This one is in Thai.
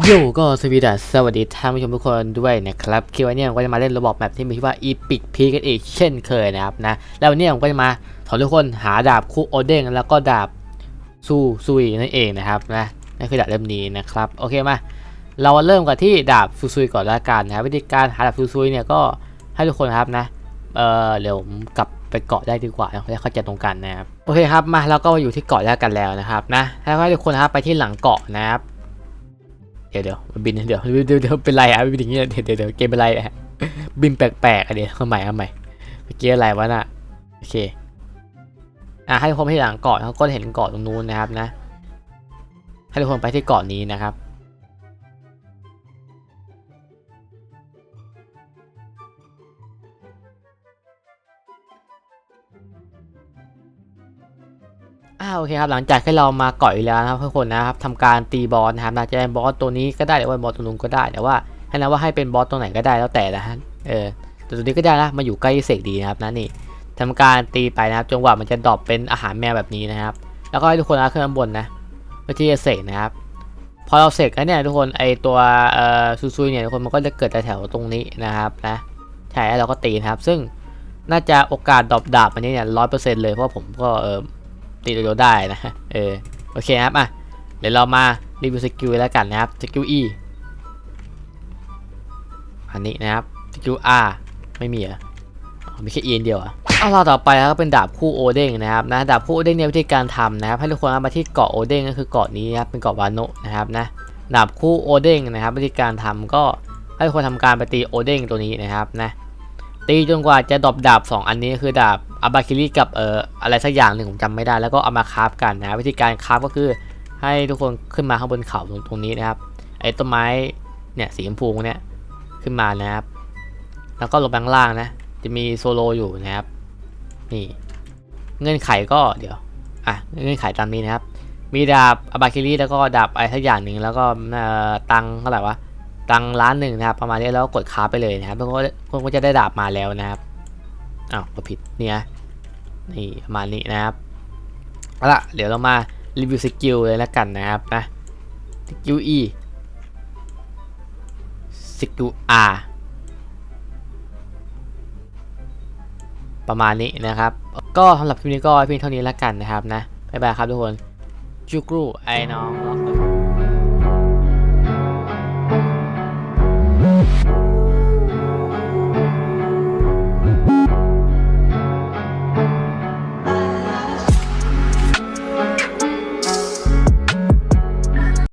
โยก็สวีดัสสวัสดีท่านผู้ชมทุกคนด้วยนะครับคลิปวันนี้ผมก็จะมาเล่นระบบแมปที่มีชื่อว่า Epic p e กันอีกเช่นเคยนะครับนะแล้ววันนี้ผมก็จะมาสอนทุกคนหาดาบคู่โอเด้งแล้วก็ดาบซูซุยนั่นเองนะครับนะนั่นคือดาบเล่มนี้นะครับโอเคมาเราเริ่มกันที่ดาบซูซุยก่อนละกันนะครับวิธีการหาดาบซูซุยเนี่ยก็ให้ทุกคนครับนะเออเดี๋ยวผมกลับไปเกาะได้ดีกว่านะจะเข้าใจตรงกันนะครับโอเคครับมาเราก็มาอยู่ที่เกาะแล้วกันแล้วนะครับนะให้ทุกคนครับไปที่หลังเกาะนะครับ เดี๋ยวเดี๋ยวมันบินเดี๋ยวเดี๋ยวเดี๋ยวเป็นไรอะบินอย่างเงี้ยเดี๋ยวเดี๋ยวเกมเป็นไรอะบินแปลกๆอะเดี๋ยวเอาใหม่เอาใหม่เมื่อกี้อะไรวะน่ะโอเคอะให้ทุกคนไปที่หลังเกาะเขาก็เห็นเกาะตรงนู้นนะครับนะ ให้ทุกคนไปที่เกาะนี้นะครับ อ่าโอเคครับหลังจากที่เรามาเกาะอีกแล้วนะครับทุกคนนะครับทำการตีบอสนะครับอาจจะเป็นบอสตัวนี้ก็ได้หรือว่าบอสตัวนู้นก็ได้แต่ว่าให้นะว่าให้เป็นบอสตัวไหนก็ได้แล้วแต่นะฮะเออแต่ตัวนี้ก็ได้นะมาอยู่ใกล้เสกดีนะครับนะนี่ทำการตีไปนะครับจนกว่ามันจะดรอปเป็นอาหารแมวแบบนี้นะครับ แล้วก็ให้ทุกคนเอาขึ้นข้างบนนะเพื่อที่จะเสกนะครับ พอเราเสกแล้วเนี่ยทุกคนไอตัวเอ่อซูซุยเนี่ยทุกคนมันก็จะเกิดแถวตรงนี้นะครับนะใช่แล้วเราก็ตีนะครับ ซึ่งน่าจะโอกาสดรอปดาบอันนี้เนี่ยร้อยเปอร์เซ็นต์เลยเพราะผมก็เออ ตีเร็วๆได้นะเออโอเคครับอะเดี๋ยวเรามารีวิวสกิลแล้วกันนะครับสกิล E อันนี้นะครับสกิล R ไม่มีเหรอมีแค่ E อันเดียวอะเอาเราต่อไปแล้วก็เป็นดาบคู่โอเด้งนะครับนะดาบคู่โอเด้งเนี่ยวิธีการทำนะครับให้ทุกคนมาที่เกาะโอเด้งก็คือเกาะนี้นะครับเป็นเกาะวานโนะนะครับนะดาบคู่โอเด้งนะครับวิธีการทำก็ให้ทุกคนทำการไปตีโอเด้งตัวนี้นะครับนะตีจนกว่าจะดรอปดาบ 2 อันนี้คือดาบ อาบาคิริกับเอ่ออะไรสักอย่างหนึ่งผมจำไม่ได้ แล้วก็เอามาคราฟกันนะวิธีการคราฟก็คือให้ทุกคนขึ้นมาข้างบนเขาตรงตรงนี้นะครับไอ้ต้นไม้เนี่ยสีชมพูเนี่ยขึ้นมานะครับ แล้วก็ลงไปข้างล่างนะ จะมีโซโลอยู่นะครับนี่เงื่อนไขก็เดี๋ยวอะเงื่อนไขตามนี้นะครับ มีดาบอาบาคิริแล้วก็ดาบอะไรสักอย่างหนึ่งแล้วก็เอ่อตังเท่าไหร่วะตังล้านหนึ่งนะครับประมาณนี้แล้วก็กดค้าไปเลยนะครับแล้วก็คนก็จะได้ดาบมาแล้วนะครับ อ้าวก็ผิดเนี่ยนี่ประมาณนี้นะครับเอาละเดี๋ยวเรามารีวิวสกิลเลยแล้วกันนะครับนะสกิล E สกิล R ประมาณนี้นะครับ ก็สำหรับคลิปนี้ก็เพียงเท่านี้แล้วกันนะครับนะบ๊ายบายครับทุกคนจูกรูไอ้น้อง